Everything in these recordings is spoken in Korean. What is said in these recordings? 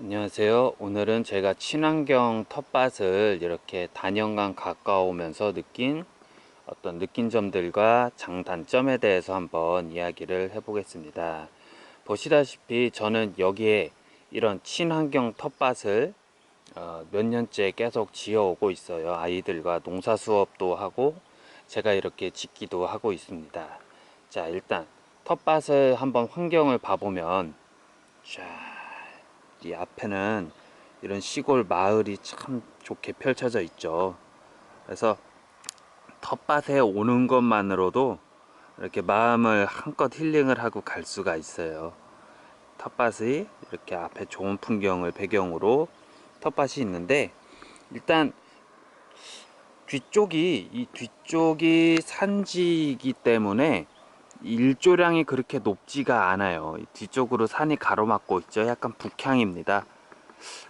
안녕하세요. 오늘은 제가 친환경 텃밭을 이렇게 단연간 가까우면서 느낀 어떤 느낀 점들과 장단점에 대해서 한번 이야기를 해 보겠습니다. 보시다시피 저는 여기에 이런 친환경 텃밭을 어, 몇 년째 계속 지어오고 있어요. 아이들과 농사 수업도 하고 제가 이렇게 짓기도 하고 있습니다. 자, 일단 텃밭을 한번 환경을 봐보면 자, 이 앞에는 이런 시골 마을이 참 좋게 펼쳐져 있죠. 그래서 텃밭에 오는 것만으로도 이렇게 마음을 한껏 힐링을 하고 갈 수가 있어요. 텃밭이 이렇게 앞에 좋은 풍경을 배경으로 텃밭이 있는데 일단 뒤쪽이 이 뒤쪽이 산지이기 때문에 일조량이 그렇게 높지가 않아요. 이 뒤쪽으로 산이 가로막고 있죠. 약간 북향입니다.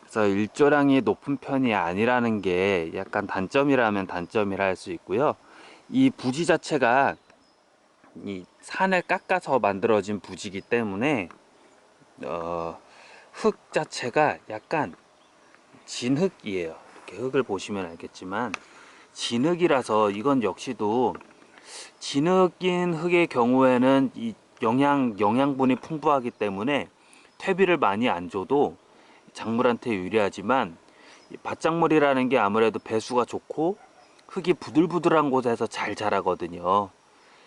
그래서 일조량이 높은 편이 아니라는 게 약간 단점이라면 단점이라 할 수 있고요. 이 부지 자체가 이 산을 깎아서 만들어진 부지이기 때문에 어, 흙 자체가 약간 진흙이에요. 이렇게 흙을 보시면 알겠지만 진흙이라서 이건 역시도 진흙인 흙의 경우에는 이 영양 영양분이 풍부하기 때문에 퇴비를 많이 안 줘도 작물한테 유리하지만 이 밭작물이라는 게 아무래도 배수가 좋고 흙이 부들부들한 곳에서 잘 자라거든요.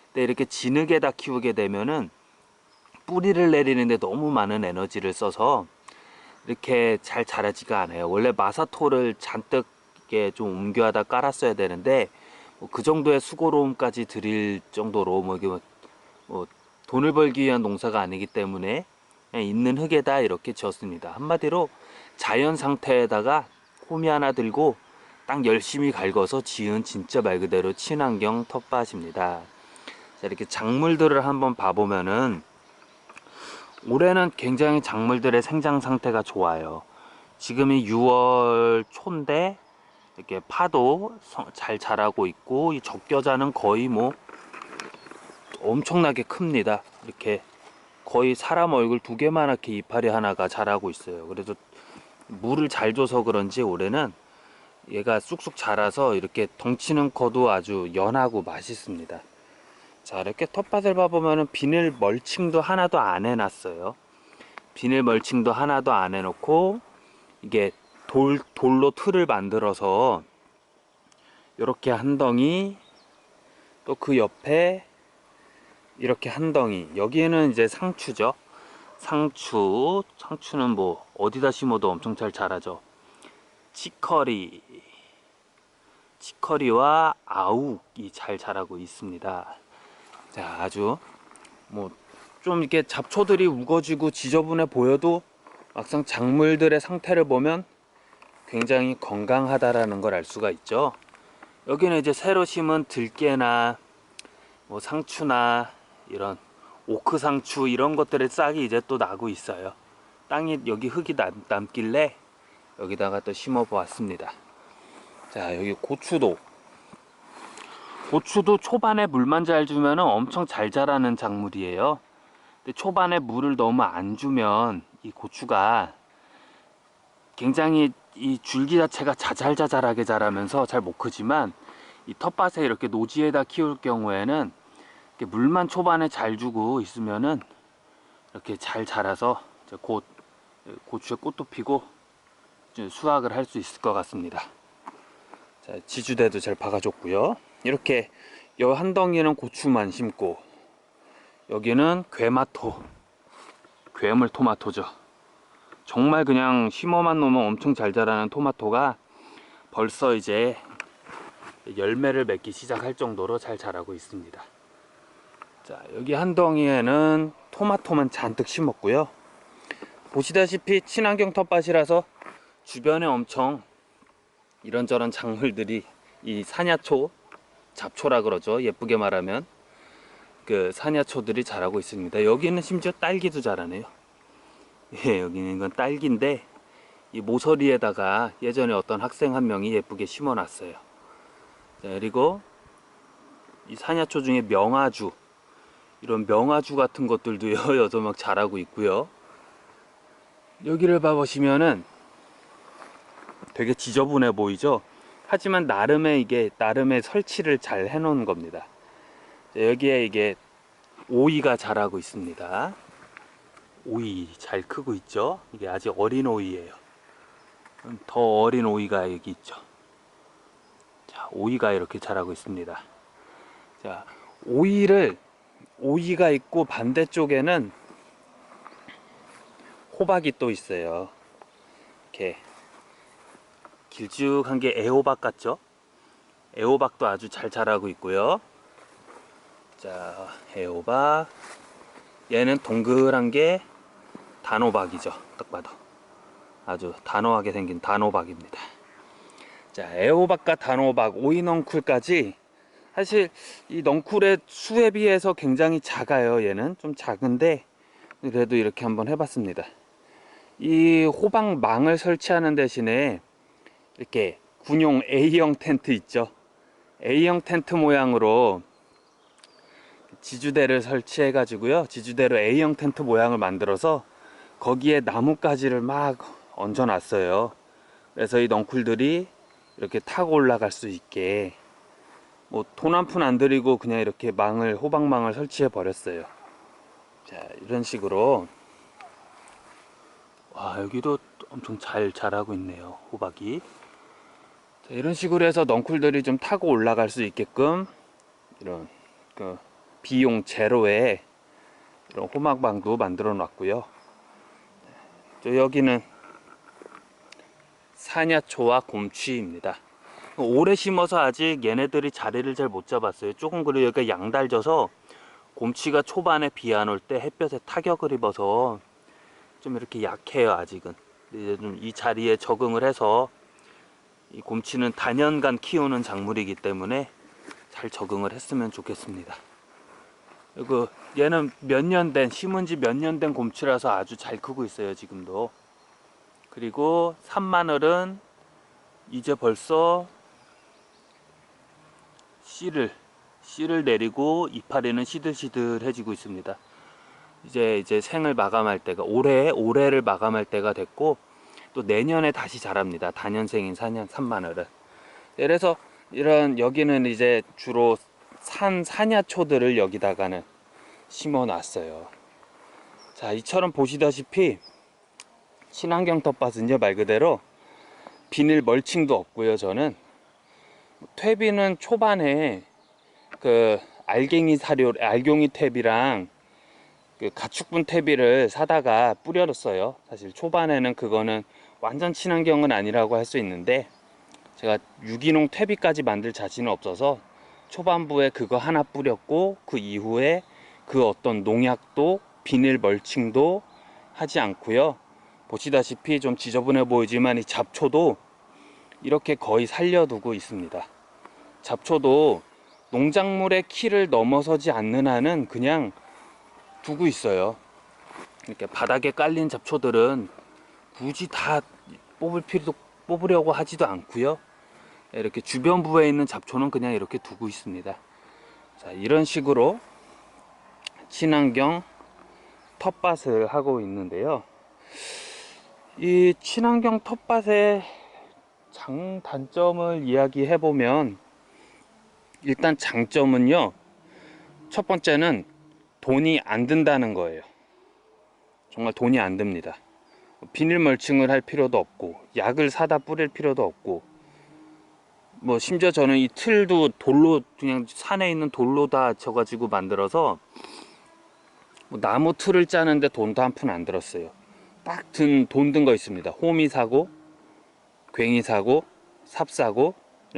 근데 이렇게 진흙에다 키우게 되면은 뿌리를 내리는데 너무 많은 에너지를 써서 이렇게 잘 자라지가 않아요. 원래 마사토를 잔뜩 좀 옮겨하다 깔았어야 되는데 뭐 그 정도의 수고로움까지 드릴 정도로 뭐 이게 뭐- 뭐 돈을 벌기 위한 농사가 아니기 때문에 있는 흙에다 이렇게 지었습니다. 한마디로 자연 상태에다가 호미 하나 들고 딱 열심히 갈궈서 지은 진짜 말 그대로 친환경 텃밭입니다. 자, 이렇게 작물들을 한번 봐보면은 올해는 굉장히 작물들의 생장 상태가 좋아요. 지금이 6월 초인데 이렇게 파도 성- 잘 자라고 있고 이 적겨자는 거의 뭐 엄청나게 큽니다. 이렇게 거의 사람 얼굴 두 개만하게 이파리 하나가 자라고 있어요. 그래서 물을 잘 줘서 그런지 올해는 얘가 쑥쑥 자라서 이렇게 덩치는 커도 아주 연하고 맛있습니다. 자 이렇게 텃밭을 봐보면은 비닐 멀칭도 하나도 안 해놨어요. 비닐 멀칭도 하나도 안 해놓고 이게 돌, 돌로 틀을 만들어서 이렇게 한 덩이 또 그 옆에 이렇게 한 덩이. 여기에는 이제 상추죠. 상추. 상추는 뭐 어디다 심어도 엄청 잘 자라죠. 치커리. 치커리와 아욱이 잘 자라고 있습니다. 자 아주 뭐 좀 이렇게 잡초들이 우거지고 지저분해 보여도 막상 작물들의 상태를 보면 굉장히 건강하다라는 걸 알 수가 있죠. 여기는 이제 새로 심은 들깨나 뭐 상추나 이런 오크 상추 이런 것들의 싹이 이제 또 나고 있어요. 땅이 여기 흙이 남, 남길래 여기다가 또 심어 보았습니다. 자, 여기 고추도 고추도 초반에 물만 잘 주면 엄청 잘 자라는 작물이에요. 근데 초반에 물을 너무 안 주면 이 고추가 굉장히 이 줄기 자체가 자잘자잘하게 자라면서 잘 못 크지만 이 텃밭에 이렇게 노지에다 키울 경우에는 물만 초반에 잘 주고 있으면은 이렇게 잘 자라서 곧 고추에 꽃도 피고 수확을 할 수 있을 것 같습니다. 자, 지주대도 잘 박아줬고요. 이렇게 여 한 덩이는 고추만 심고 여기는 괴마토, 괴물 토마토죠. 정말 그냥 심어만 놓으면 엄청 잘 자라는 토마토가 벌써 이제 열매를 맺기 시작할 정도로 잘 자라고 있습니다. 자, 여기 한 덩이에는 토마토만 잔뜩 심었고요. 보시다시피 친환경 텃밭이라서 주변에 엄청 이런저런 작물들이 이 사냐초, 잡초라 그러죠. 예쁘게 말하면 그 사냐초들이 자라고 있습니다. 여기는 심지어 딸기도 자라네요. 예, 여기는 이건 딸기인데 이 모서리에다가 예전에 어떤 학생 한 명이 예쁘게 심어 놨어요. 자, 그리고 이 사냐초 중에 명아주 이런 명아주 같은 것들도요 여서 막 자라고 있고요. 여기를 봐보시면은 되게 지저분해 보이죠? 하지만 나름의 이게 나름의 설치를 잘 해놓은 겁니다. 자, 여기에 이게 오이가 자라고 있습니다. 오이 잘 크고 있죠? 이게 아직 어린 오이예요. 음, 더 어린 오이가 여기 있죠. 자, 오이가 이렇게 자라고 있습니다. 자, 오이를 오이가 있고 반대쪽에는 호박이 또 있어요. 이렇게 길쭉한 게 애호박 같죠? 애호박도 아주 잘 자라고 있고요. 자, 애호박. 얘는 동그란 게 단호박이죠. 딱 봐도. 아주 단호하게 생긴 단호박입니다. 자, 애호박과 단호박, 오이넝쿨까지 사실 이 넝쿨의 수에 비해서 굉장히 작아요. 얘는 좀 작은데 그래도 이렇게 한번 해봤습니다. 이 호박망을 설치하는 대신에 이렇게 군용 A형 텐트 있죠. A형 텐트 모양으로 지주대를 설치해 가지고요. 지주대로 A형 텐트 모양을 만들어서 거기에 나뭇가지를 막 얹어 놨어요. 그래서 이 넝쿨들이 이렇게 타고 올라갈 수 있게 뭐 돈 한 푼 안 들이고 그냥 이렇게 망을 호박망을 설치해 버렸어요. 자 이런 식으로 와 여기도 엄청 잘 자라고 있네요 호박이. 자, 이런 식으로 해서 넝쿨들이 좀 타고 올라갈 수 있게끔 이런 그 비용 제로의 이런 호박망도 만들어 놨고요. 저 여기는 사냐초와 곰취입니다. 오래 심어서 아직 얘네들이 자리를 잘 못 잡았어요. 조금 그리고 여기가 양달져서 곰취가 초반에 비 안 올 때 햇볕에 타격을 입어서 좀 이렇게 약해요 아직은. 이제 좀 이 자리에 적응을 해서 이 곰취는 단연간 키우는 작물이기 때문에 잘 적응을 했으면 좋겠습니다. 그 얘는 몇 년 된 심은 지 몇 년 된 곰취라서 아주 잘 크고 있어요 지금도. 그리고 산마늘은 이제 벌써 씨를 씨를 내리고 이파리는 시들시들해지고 있습니다. 이제 이제 생을 마감할 때가 올해 올해를 마감할 때가 됐고 또 내년에 다시 자랍니다. 단연생인 산년 산마늘은. 그래서 이런 여기는 이제 주로 산 사냐초들을 여기다가는 심어 놨어요. 자, 이처럼 보시다시피 친환경 텃밭은요 말 그대로 비닐 멀칭도 없고요 저는 퇴비는 초반에 그 알갱이 사료 알갱이 퇴비랑 그 가축분 퇴비를 사다가 뿌려놨어요 사실 초반에는 그거는 완전 친환경은 아니라고 할 수 있는데 제가 유기농 퇴비까지 만들 자신은 없어서 초반부에 그거 하나 뿌렸고 그 이후에 그 어떤 농약도 비닐 멀칭도 하지 않고요 보시다시피 좀 지저분해 보이지만 이 잡초도 이렇게 거의 살려두고 있습니다. 잡초도 농작물의 키를 넘어서지 않는 한은 그냥 두고 있어요. 이렇게 바닥에 깔린 잡초들은 굳이 다 뽑을 필요도 뽑으려고 하지도 않고요. 이렇게 주변부에 있는 잡초는 그냥 이렇게 두고 있습니다. 자, 이런 식으로 친환경 텃밭을 하고 있는데요. 이 친환경 텃밭의 장단점을 이야기해 보면 일단 장점은요 첫 번째는 돈이 안 든다는 거예요 정말 돈이 안 듭니다 비닐 멀칭을 할 필요도 없고 약을 사다 뿌릴 필요도 없고 뭐 심지어 저는 이 틀도 돌로 그냥 산에 있는 돌로 다 져가지고 만들어서 뭐 나무 틀을 짜는데 돈도 한 푼 안 들었어요 딱 든 돈 든 거 있습니다. 호미 사고, 괭이 사고, 삽 사고,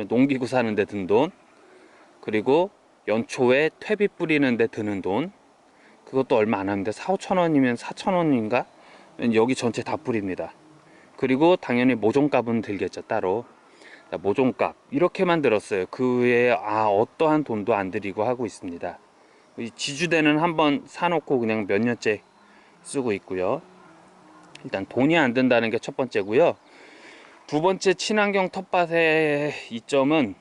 농기구 사는데 든 돈, 그리고 연초에 퇴비 뿌리는데 드는 돈, 그것도 얼마 안 하는데 4, 5천 원이면 4천 원인가? 여기 전체 다 뿌립니다. 그리고 당연히 모종값은 들겠죠 따로. 자, 모종값 이렇게 만 들었어요. 그 외에 아 어떠한 돈도 안 들이고 하고 있습니다. 이 지주대는 한번 사놓고 그냥 몇 년째 쓰고 있고요. 일단 돈이 안 든다는 게 첫 번째고요. 두 번째 친환경 텃밭의 이점은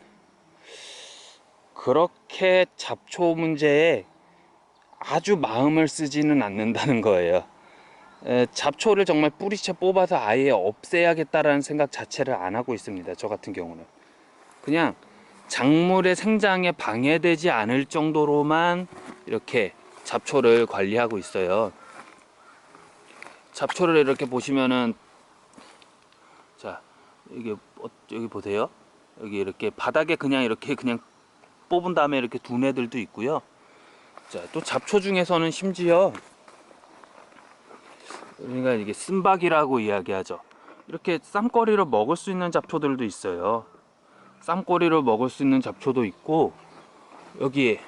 그렇게 잡초 문제에 아주 마음을 쓰지는 않는다는 거예요. 에, 잡초를 정말 뿌리채 뽑아서 아예 없애야겠다라는 생각 자체를 안 하고 있습니다. 저 같은 경우는 그냥 작물의 생장에 방해되지 않을 정도로만 이렇게 잡초를 관리하고 있어요. 잡초를 이렇게 보시면은 자 여기 어, 여기 보세요. 여기 이렇게 바닥에 그냥 이렇게 그냥 뽑은 다음에 이렇게 둔 애들도 있고요. 자 또 잡초 중에서는 심지어 그러니까 이게 쓴박이라고 이야기하죠. 이렇게 쌈거리로 먹을 수 있는 잡초들도 있어요. 쌈거리로 먹을 수 있는 잡초도 있고 여기에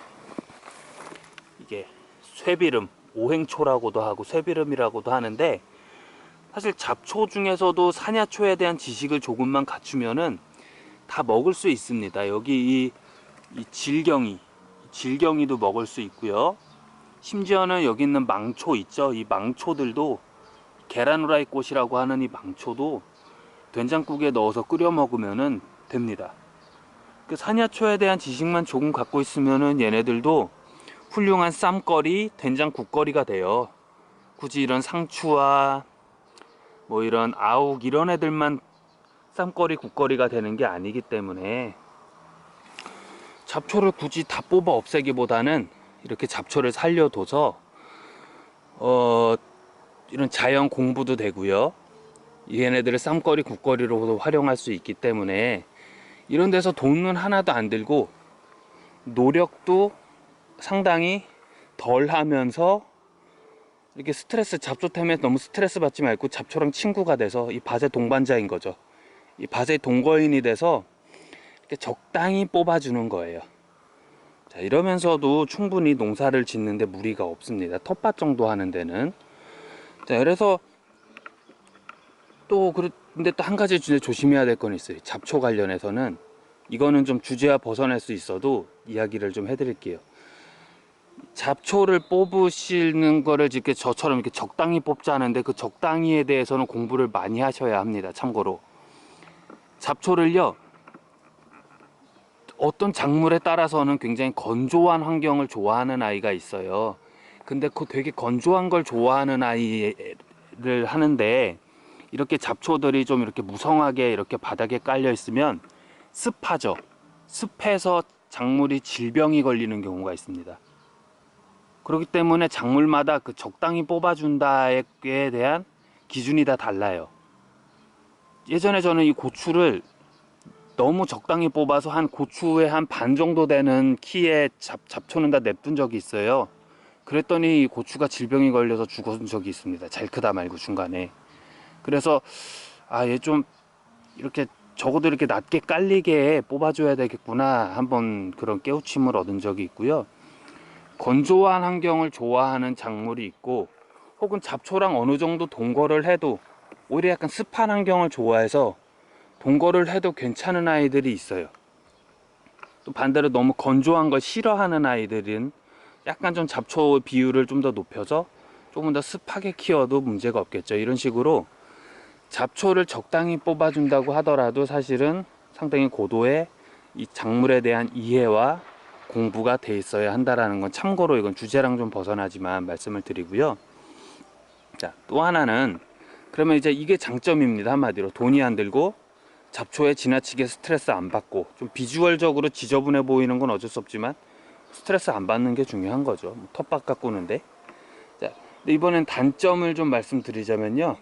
이게 쇠비름, 오행초라고도 하고 쇠비름이라고도 하는데 사실 잡초 중에서도 사냐초에 대한 지식을 조금만 갖추면은 다 먹을 수 있습니다. 여기 이, 이 질경이, 질경이도 먹을 수 있고요. 심지어는 여기 있는 망초 있죠. 이 망초들도 계란후라이 꽃이라고 하는 이 망초도 된장국에 넣어서 끓여 먹으면은 됩니다. 그 사냐초에 대한 지식만 조금 갖고 있으면은 얘네들도 훌륭한 쌈거리, 된장국거리가 돼요. 굳이 이런 상추와 뭐 이런 아욱 이런 애들만 쌈거리, 국거리가 되는 게 아니기 때문에 잡초를 굳이 다 뽑아 없애기보다는 이렇게 잡초를 살려둬서 어 이런 자연 공부도 되고요. 얘네들을 쌈거리, 국거리로도 활용할 수 있기 때문에 이런 데서 돈은 하나도 안 들고 노력도 상당히 덜 하면서 이렇게 스트레스 잡초 때문에 너무 스트레스 받지 말고 잡초랑 친구가 돼서 이 밭의 동반자인 거죠. 이 밭의 동거인이 돼서 이렇게 적당히 뽑아주는 거예요. 자, 이러면서도 충분히 농사를 짓는데 무리가 없습니다. 텃밭 정도 하는 데는. 자, 그래서 또 근데 또 한 가지 진짜 조심해야 될 건 있어요. 잡초 관련해서는 이거는 좀 주제와 벗어날 수 있어도 이야기를 좀 해드릴게요. 잡초를 뽑으시는 거를 이렇게 저처럼 이렇게 적당히 뽑자는데 그 적당히에 대해서는 공부를 많이 하셔야 합니다. 참고로 잡초를요 어떤 작물에 따라서는 굉장히 건조한 환경을 좋아하는 아이가 있어요. 근데 그 되게 건조한 걸 좋아하는 아이를 하는데 이렇게 잡초들이 좀 이렇게 무성하게 이렇게 바닥에 깔려 있으면 습하죠. 습해서 작물이 질병이 걸리는 경우가 있습니다. 그렇기 때문에 작물마다 그 적당히 뽑아준다에 대한 기준이 다 달라요. 예전에 저는 이 고추를 너무 적당히 뽑아서 한 고추의 한 반 정도 되는 키에 잡, 잡초는 다 냅둔 적이 있어요. 그랬더니 이 고추가 질병이 걸려서 죽은 적이 있습니다. 잘 크다 말고 중간에. 그래서 아 얘 좀 이렇게 적어도 이렇게 낮게 깔리게 뽑아줘야 되겠구나 한번 그런 깨우침을 얻은 적이 있고요. 건조한 환경을 좋아하는 작물이 있고 혹은 잡초랑 어느 정도 동거를 해도 오히려 약간 습한 환경을 좋아해서 동거를 해도 괜찮은 아이들이 있어요. 또 반대로 너무 건조한 걸 싫어하는 아이들은 약간 좀 잡초 비율을 좀 더 높여서 조금 더 습하게 키워도 문제가 없겠죠. 이런 식으로 잡초를 적당히 뽑아준다고 하더라도 사실은 상당히 고도의 이 작물에 대한 이해와 공부가 돼 있어야 한다라는 건 참고로 이건 주제랑 좀 벗어나지만 말씀을 드리고요. 자, 또 하나는 그러면 이제 이게 장점입니다. 한마디로 돈이 안 들고 잡초에 지나치게 스트레스 안 받고 좀 비주얼적으로 지저분해 보이는 건 어쩔 수 없지만 스트레스 안 받는 게 중요한 거죠. 뭐 텃밭 가꾸는데. 자, 이번엔 단점을 좀 말씀드리자면요.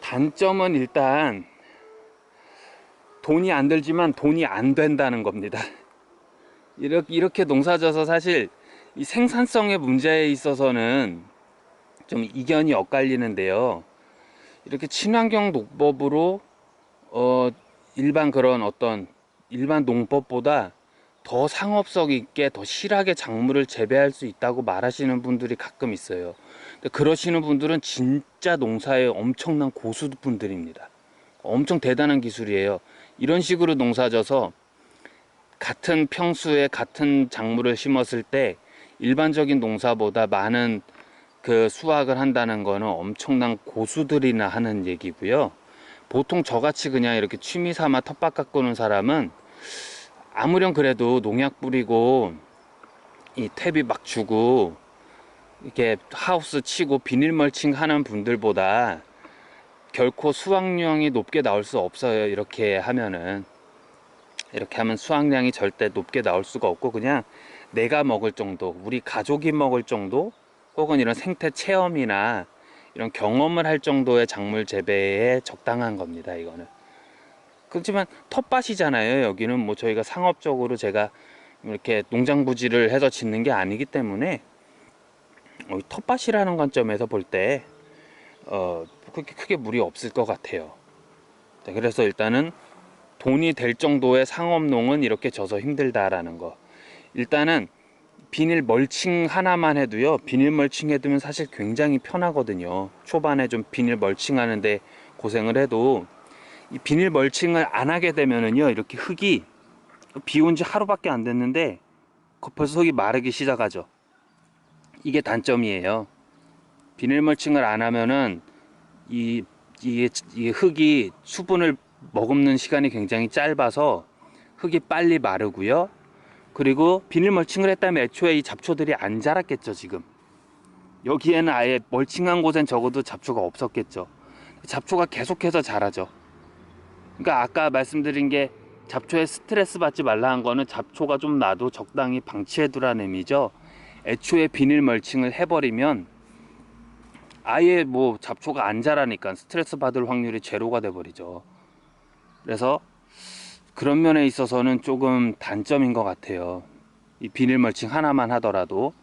단점은 일단 돈이 안 들지만 돈이 안 된다는 겁니다. 이렇게, 이렇게 농사져서 사실 이 생산성의 문제에 있어서는 좀 이견이 엇갈리는데요. 이렇게 친환경 농법으로 어 일반 그런 어떤 일반 농법보다 더 상업성 있게 더 실하게 작물을 재배할 수 있다고 말하시는 분들이 가끔 있어요. 그러시는 분들은 진짜 농사에 엄청난 고수분들입니다. 엄청 대단한 기술이에요. 이런 식으로 농사져서 같은 평수에 같은 작물을 심었을 때 일반적인 농사보다 많은 그 수확을 한다는 거는 엄청난 고수들이나 하는 얘기고요. 보통 저같이 그냥 이렇게 취미 삼아 텃밭 가꾸는 사람은 아무렴 그래도 농약 뿌리고 이 탭이 막 주고 이렇게 하우스 치고 비닐 멀칭 하는 분들보다 결코 수확량이 높게 나올 수 없어요. 이렇게 하면은 이렇게 하면 수확량이 절대 높게 나올 수가 없고 그냥 내가 먹을 정도, 우리 가족이 먹을 정도, 혹은 이런 생태 체험이나 이런 경험을 할 정도의 작물 재배에 적당한 겁니다. 이거는. 그렇지만 텃밭이잖아요. 여기는 뭐 저희가 상업적으로 제가 이렇게 농장 부지를 해서 짓는 게 아니기 때문에 어, 이 텃밭이라는 관점에서 볼 때 어, 그렇게 크게 무리 없을 것 같아요. 네, 그래서 일단은 돈이 될 정도의 상업농은 이렇게 져서 힘들다라는 거. 일단은 비닐 멀칭 하나만 해도요. 비닐 멀칭 해두면 사실 굉장히 편하거든요. 초반에 좀 비닐 멀칭 하는데 고생을 해도 이 비닐 멀칭을 안 하게 되면은요. 이렇게 흙이 비 온 지 하루밖에 안 됐는데 벌써 흙이 마르기 시작하죠. 이게 단점이에요. 비닐 멀칭을 안 하면은 이, 이, 이 흙이 수분을 머금는 시간이 굉장히 짧아서 흙이 빨리 마르고요. 그리고 비닐 멀칭을 했다면 애초에 이 잡초들이 안 자랐겠죠, 지금. 여기에는 아예 멀칭한 곳엔 적어도 잡초가 없었겠죠. 잡초가 계속해서 자라죠. 그러니까 아까 말씀드린 게 잡초에 스트레스 받지 말라 한 거는 잡초가 좀 나도 적당히 방치해 두라는 의미죠. 애초에 비닐 멀칭을 해버리면 아예 뭐 잡초가 안 자라니까 스트레스 받을 확률이 제로가 돼 버리죠. 그래서 그런 면에 있어서는 조금 단점인 것 같아요. 이 비닐 멀칭 하나만 하더라도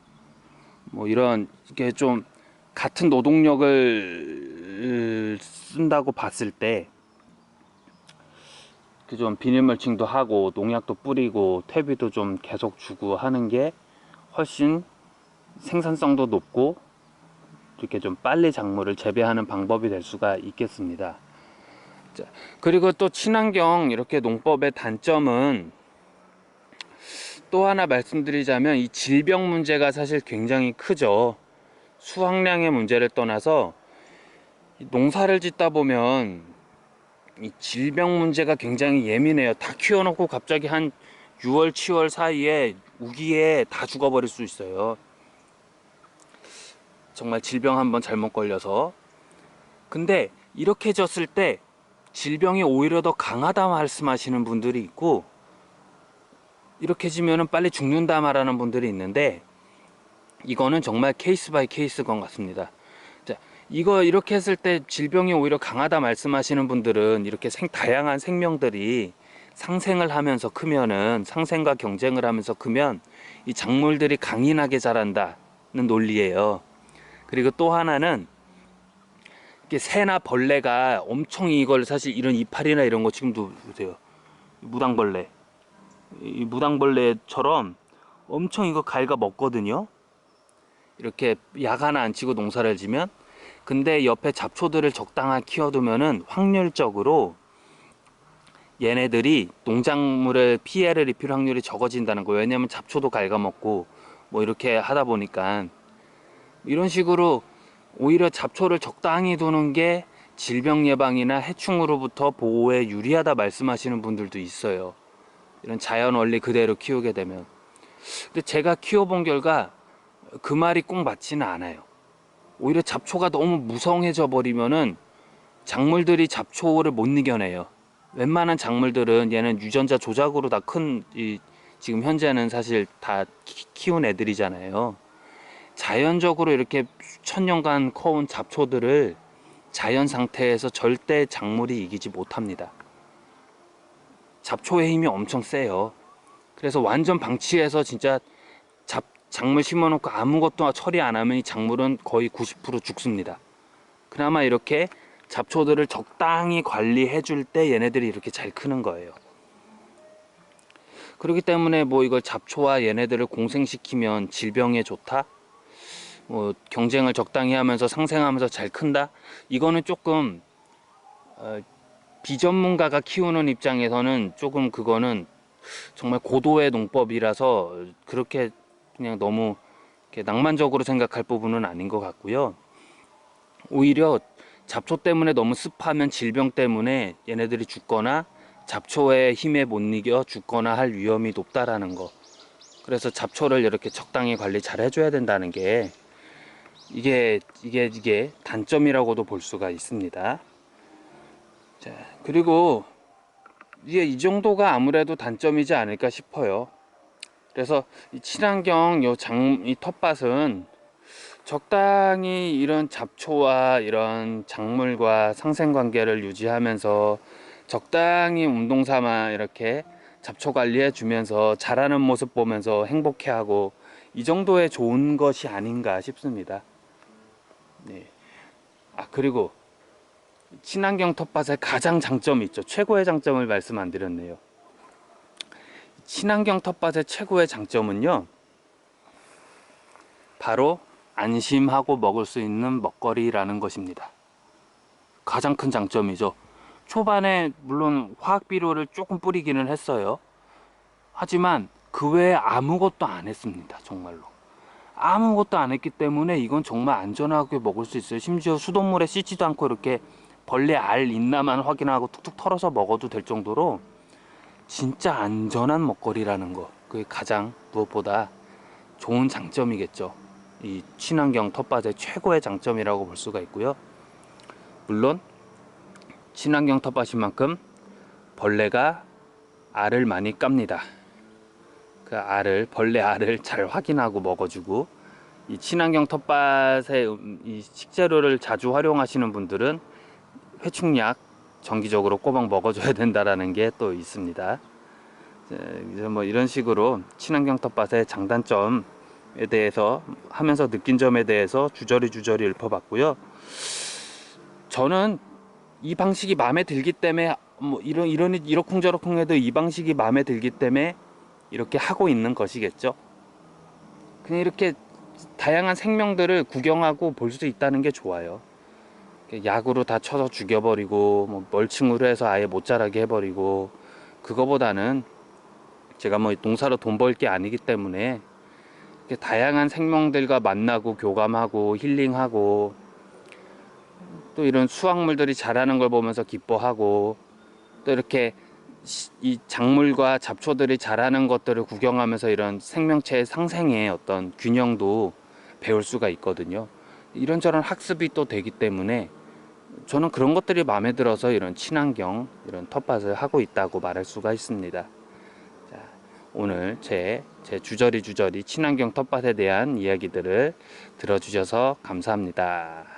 뭐 이런 게 좀 같은 노동력을 쓴다고 봤을 때그 좀 비닐 멀칭도 하고 농약도 뿌리고 퇴비도 좀 계속 주고 하는 게 훨씬 생산성도 높고 이렇게 좀 빨리 작물을 재배하는 방법이 될 수가 있겠습니다. 자, 그리고 또 친환경 이렇게 농법의 단점은 또 하나 말씀드리자면 이 질병 문제가 사실 굉장히 크죠. 수확량의 문제를 떠나서 이 농사를 짓다 보면 이 질병 문제가 굉장히 예민해요. 다 키워놓고 갑자기 한 6월, 7월 사이에 우기에 다 죽어버릴 수 있어요. 정말 질병 한번 잘못 걸려서. 근데 이렇게 졌을 때 질병이 오히려 더 강하다 말씀하시는 분들이 있고 이렇게 지면은 빨리 죽는다 말하는 분들이 있는데 이거는 정말 케이스 바이 케이스 건 같습니다. 자, 이거 이렇게 했을 때 질병이 오히려 강하다 말씀하시는 분들은 이렇게 생, 다양한 생명들이 상생을 하면서 크면은 상생과 경쟁을 하면서 크면 이 작물들이 강인하게 자란다는 논리예요. 그리고 또 하나는 이게 새나 벌레가 엄청 이걸 사실 이런 이파리나 이런 거 지금도 보세요. 무당벌레. 이 무당벌레처럼 엄청 이거 갉아 먹거든요. 이렇게 약 하나 안 치고 농사를 지면 근데 옆에 잡초들을 적당하게 키워두면은 확률적으로 얘네들이 농작물에 피해를 입힐 확률이 적어진다는 거예요. 왜냐면 잡초도 갉아먹고 뭐 이렇게 하다 보니까 이런 식으로 오히려 잡초를 적당히 두는 게 질병 예방이나 해충으로부터 보호에 유리하다 말씀하시는 분들도 있어요. 이런 자연 원리 그대로 키우게 되면. 근데 제가 키워본 결과 그 말이 꼭 맞지는 않아요. 오히려 잡초가 너무 무성해져 버리면은 작물들이 잡초를 못 이겨내요. 웬만한 작물들은 얘는 유전자 조작으로 다큰 지금 현재는 사실 다 키- 키운 애들이잖아요. 자연적으로 이렇게 수천 년간 커온 잡초들을 자연 상태에서 절대 작물이 이기지 못합니다. 잡초의 힘이 엄청 세요. 그래서 완전 방치해서 진짜 잡, 작물 심어놓고 아무것도 처리 안 하면 이 작물은 거의 90% 죽습니다. 그나마 이렇게 잡초들을 적당히 관리해 줄 때 얘네들이 이렇게 잘 크는 거예요. 그렇기 때문에 뭐 이걸 잡초와 얘네들을 공생시키면 질병에 좋다? 뭐 경쟁을 적당히 하면서 상생하면서 잘 큰다? 이거는 조금 어, 비전문가가 키우는 입장에서는 조금 그거는 정말 고도의 농법이라서 그렇게 그냥 너무 낭만적으로 생각할 부분은 아닌 것 같고요. 오히려 잡초 때문에 너무 습하면 질병 때문에 얘네들이 죽거나 잡초의 힘에 못 이겨 죽거나 할 위험이 높다라는 거. 그래서 잡초를 이렇게 적당히 관리 잘 해줘야 된다는 게 이게 이게 이게 단점이라고도 볼 수가 있습니다. 자 그리고 이게 이 정도가 아무래도 단점이지 않을까 싶어요. 그래서 이 친환경 요 장 이 텃밭은 적당히 이런 잡초와 이런 작물과 상생관계를 유지하면서 적당히 운동 삼아 이렇게 잡초 관리해 주면서 자라는 모습 보면서 행복해하고 이 정도의 좋은 것이 아닌가 싶습니다. 네. 아 그리고 친환경 텃밭의 가장 장점이 있죠. 최고의 장점을 말씀 안 드렸네요. 친환경 텃밭의 최고의 장점은요. 바로 안심하고 먹을 수 있는 먹거리라는 것입니다. 가장 큰 장점이죠. 초반에 물론 화학 비료를 조금 뿌리기는 했어요. 하지만 그 외에 아무것도 안 했습니다. 정말로. 아무것도 안 했기 때문에 이건 정말 안전하게 먹을 수 있어요. 심지어 수돗물에 씻지도 않고 이렇게 벌레 알 있나만 확인하고 툭툭 털어서 먹어도 될 정도로 진짜 안전한 먹거리라는 거. 그게 가장 무엇보다 좋은 장점이겠죠. 이 친환경 텃밭의 최고의 장점이라고 볼 수가 있고요. 물론 친환경 텃밭인 만큼 벌레가 알을 많이 깝니다. 그 알을 벌레 알을 잘 확인하고 먹어주고 이 친환경 텃밭의 음, 이 식재료를 자주 활용하시는 분들은 회충약 정기적으로 꼬박 먹어줘야 된다라는 게 또 있습니다. 이제 뭐 이런 식으로 친환경 텃밭의 장단점에 대해서 하면서 느낀 점에 대해서 주저리 주저리 읊어봤고요. 저는 이 방식이 마음에 들기 때문에 뭐 이런 이런 이러쿵저러쿵 해도 이 방식이 마음에 들기 때문에 이렇게 하고 있는 것이겠죠. 그냥 이렇게 다양한 생명들을 구경하고 볼 수 있다는 게 좋아요. 약으로 다 쳐서 죽여버리고 뭐 멀칭으로 해서 아예 못 자라게 해버리고 그거보다는 제가 뭐 농사로 돈 벌 게 아니기 때문에 다양한 생명들과 만나고 교감하고 힐링하고 또 이런 수확물들이 자라는 걸 보면서 기뻐하고 또 이렇게 시- 이 작물과 잡초들이 자라는 것들을 구경하면서 이런 생명체의 상생의 어떤 균형도 배울 수가 있거든요. 이런저런 학습이 또 되기 때문에 저는 그런 것들이 마음에 들어서 이런 친환경 이런 텃밭을 하고 있다고 말할 수가 있습니다. 자, 오늘 제, 제 주저리 주저리 친환경 텃밭에 대한 이야기들을 들어주셔서 감사합니다.